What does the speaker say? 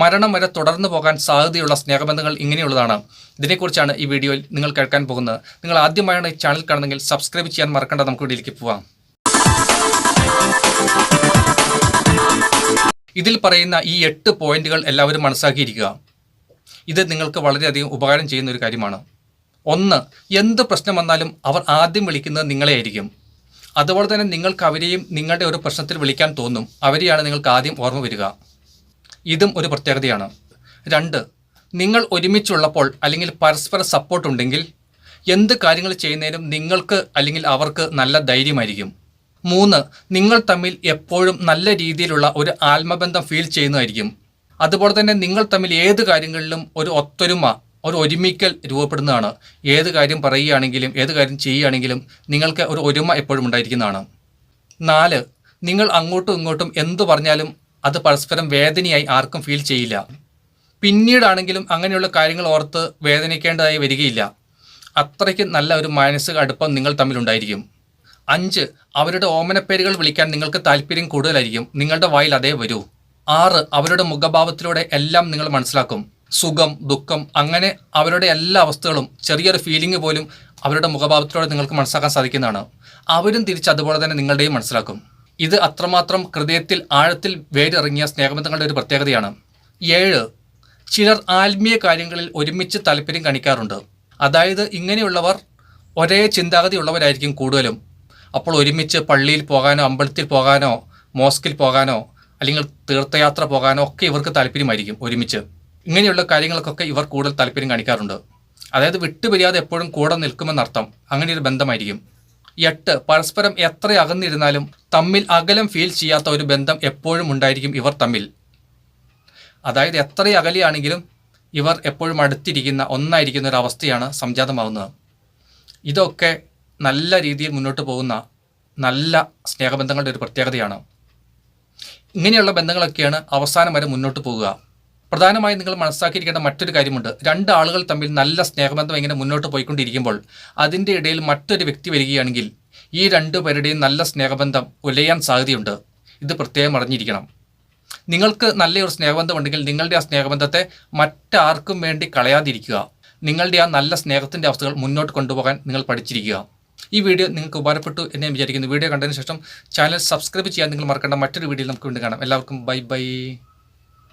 മരണം വരെ തുടർന്നു പോകാൻ സാധ്യതയുള്ള സ്നേഹബന്ധങ്ങൾ ഇങ്ങനെയുള്ളതാണ്. ഇതിനെക്കുറിച്ചാണ് ഈ വീഡിയോയിൽ നിങ്ങൾ കേൾക്കാൻ പോകുന്നത്. നിങ്ങൾ ആദ്യമായാണ് ഈ ചാനൽ കാണുന്നെങ്കിൽ സബ്സ്ക്രൈബ് ചെയ്യാൻ മറക്കണ്ട. നമുക്ക് വീഡിയോയിലേക്ക് പോവാം. ഇതിൽ പറയുന്ന ഈ എട്ട് പോയിന്റുകൾ എല്ലാവരും മനസ്സാക്കിയിരിക്കുക ഇത് നിങ്ങൾക്ക് വളരെയധികം ഉപകാരം ചെയ്യുന്ന ഒരു കാര്യമാണ്. ഒന്ന് എന്ത് പ്രശ്നം വന്നാലും അവർ ആദ്യം വിളിക്കുന്നത് നിങ്ങളെ ആയിരിക്കും അതുപോലെ തന്നെ നിങ്ങൾക്ക് അവരെയും നിങ്ങളുടെ ഒരു പ്രശ്നത്തിൽ വിളിക്കാൻ തോന്നും. അവരെയാണ് നിങ്ങൾക്ക് ആദ്യം ഓർമ്മ വരിക. ഇതും ഒരു പ്രത്യേകതയാണ്. രണ്ട് നിങ്ങൾ ഒരുമിച്ചുള്ളപ്പോൾ അല്ലെങ്കിൽ പരസ്പര സപ്പോർട്ട് ഉണ്ടെങ്കിൽ എന്ത് കാര്യങ്ങൾ ചെയ്യുന്നതിനും നിങ്ങൾക്ക് അല്ലെങ്കിൽ അവർക്ക് നല്ല ധൈര്യമായിരിക്കും. മൂന്ന് നിങ്ങൾ തമ്മിൽ എപ്പോഴും നല്ല രീതിയിലുള്ള ഒരു ആത്മബന്ധം ഫീൽ ചെയ്യുന്നതായിരിക്കും. അതുപോലെ തന്നെ നിങ്ങൾ തമ്മിൽ ഏത് കാര്യങ്ങളിലും ഒരു ഒത്തൊരുമ ഒരു ഒരുമിക്കൽ രൂപപ്പെടുന്നതാണ്. ഏത് കാര്യം പറയുകയാണെങ്കിലും ഏത് കാര്യം ചെയ്യുകയാണെങ്കിലും നിങ്ങൾക്ക് ഒരു ഒരുമ എപ്പോഴും ഉണ്ടായിരിക്കുന്നതാണ്. നാല് നിങ്ങൾ അങ്ങോട്ടും ഇങ്ങോട്ടും എന്തു പറഞ്ഞാലും അത് പരസ്പരം വേദനയായി ആർക്കും ഫീൽ ചെയ്യില്ല. പിന്നീടാണെങ്കിലും അങ്ങനെയുള്ള കാര്യങ്ങൾ ഓർത്ത് വേദനിക്കേണ്ടതായി വരികയില്ല. അത്രയ്ക്ക് നല്ല ഒരു മാനസിക അടുപ്പം നിങ്ങൾ തമ്മിലുണ്ടായിരിക്കും. അഞ്ച് അവരുടെ ഓമനപ്പേരുകൾ വിളിക്കാൻ നിങ്ങൾക്ക് താല്പര്യം കൂടുതലായിരിക്കും. നിങ്ങളുടെ വായിൽ അതേ വരൂ. ആറ് അവരുടെ മുഖഭാവത്തിലൂടെ എല്ലാം നിങ്ങൾ മനസ്സിലാക്കും. സുഖം ദുഃഖം അങ്ങനെ അവരുടെ എല്ലാ അവസ്ഥകളും ചെറിയൊരു ഫീലിംഗ് പോലും അവരുടെ മുഖഭാവത്തിലൂടെ നിങ്ങൾക്ക് മനസ്സിലാക്കാൻ സാധിക്കുന്നതാണ്. അവരും തിരിച്ച് അതുപോലെ തന്നെ നിങ്ങളുടെയും മനസ്സിലാക്കും. ഇത് അത്രമാത്രം ഹൃദയത്തിൽ ആഴത്തിൽ വേരിറങ്ങിയ സ്നേഹബന്ധങ്ങളുടെ ഒരു പ്രത്യേകതയാണ്. ഏഴ് ചിലർ ആത്മീയ കാര്യങ്ങളിൽ ഒരുമിച്ച് താല്പര്യം കാണിക്കാറുണ്ട്. അതായത് ഇങ്ങനെയുള്ളവർ ഒരേ ചിന്താഗതി ഉള്ളവരായിരിക്കും കൂടുതലും. അപ്പോൾ ഒരുമിച്ച് പള്ളിയിൽ പോകാനോ അമ്പലത്തിൽ പോകാനോ മോസ്കിൽ പോകാനോ അല്ലെങ്കിൽ തീർത്ഥയാത്ര പോകാനോ ഒക്കെ ഇവർക്ക് താല്പര്യമായിരിക്കും ഒരുമിച്ച്. ഇങ്ങനെയുള്ള കാര്യങ്ങൾക്കൊക്കെ ഇവർ കൂടുതൽ താല്പര്യം കാണിക്കാറുണ്ട്. അതായത് വിട്ടുപിരിയാതെ എപ്പോഴും കൂടെ നിൽക്കുമെന്നർത്ഥം. അങ്ങനെ ഒരു ബന്ധമായിരിക്കും. എട്ട് പരസ്പരം എത്ര അകന്നിരുന്നാലും തമ്മിൽ അകലം ഫീൽ ചെയ്യാത്ത ഒരു ബന്ധം എപ്പോഴും ഉണ്ടായിരിക്കും ഇവർ തമ്മിൽ. അതായത് എത്ര അകലെയാണെങ്കിലും ഇവർ എപ്പോഴും അടുത്തിരിക്കുന്ന ഒന്നായിരിക്കുന്ന ഒരു അവസ്ഥയാണ് സംജാതമാവുന്നത്. ഇതൊക്കെ നല്ല രീതിയിൽ മുന്നോട്ട് പോകുന്ന നല്ല സ്നേഹബന്ധങ്ങളുടെ ഒരു പ്രത്യേകതയാണ്. ഇങ്ങനെയുള്ള ബന്ധങ്ങളൊക്കെയാണ് അവസാനം വരെ മുന്നോട്ട് പോകുക. പ്രധാനമായും നിങ്ങൾ മനസ്സിലാക്കിയിരിക്കേണ്ട മറ്റൊരു കാര്യമുണ്ട്. രണ്ട് ആളുകൾ തമ്മിൽ നല്ല സ്നേഹബന്ധം ഇങ്ങനെ മുന്നോട്ട് പോയിക്കൊണ്ടിരിക്കുമ്പോൾ അതിന്റെ ഇടയിൽ മറ്റൊരു വ്യക്തി വരികയാണെങ്കിൽ ഈ രണ്ടു പേരുടെയും നല്ല സ്നേഹബന്ധം ഉലയാൻ സാധ്യതയുണ്ട്. ഇത് പ്രത്യേകം അറിഞ്ഞിരിക്കണം. നിങ്ങൾക്ക് നല്ലൊരു സ്നേഹബന്ധം ഉണ്ടെങ്കിൽ നിങ്ങളുടെ ആ സ്നേഹബന്ധത്തെ മറ്റാർക്കും വേണ്ടി കളയാതിരിക്കുക. നിങ്ങളുടെ ആ നല്ല സ്നേഹത്തിന്റെ അവസ്ഥകൾ മുന്നോട്ട് കൊണ്ടുപോകാൻ നിങ്ങൾ പഠിച്ചിരിക്കുക. ഈ വീഡിയോ നിങ്ങൾക്ക് ഉപകാരപ്പെട്ടു എന്ന് വിചാരിക്കുന്നു. വീഡിയോ കണ്ടതിന് ശേഷം ചാനൽ സബ്സ്ക്രൈബ് ചെയ്യാൻ നിങ്ങൾ മറക്കേണ്ട മറ്റൊരു വീഡിയോയിൽ നമുക്ക് വീണ്ടും കാണാം. എല്ലാവർക്കും ബൈ ബൈ.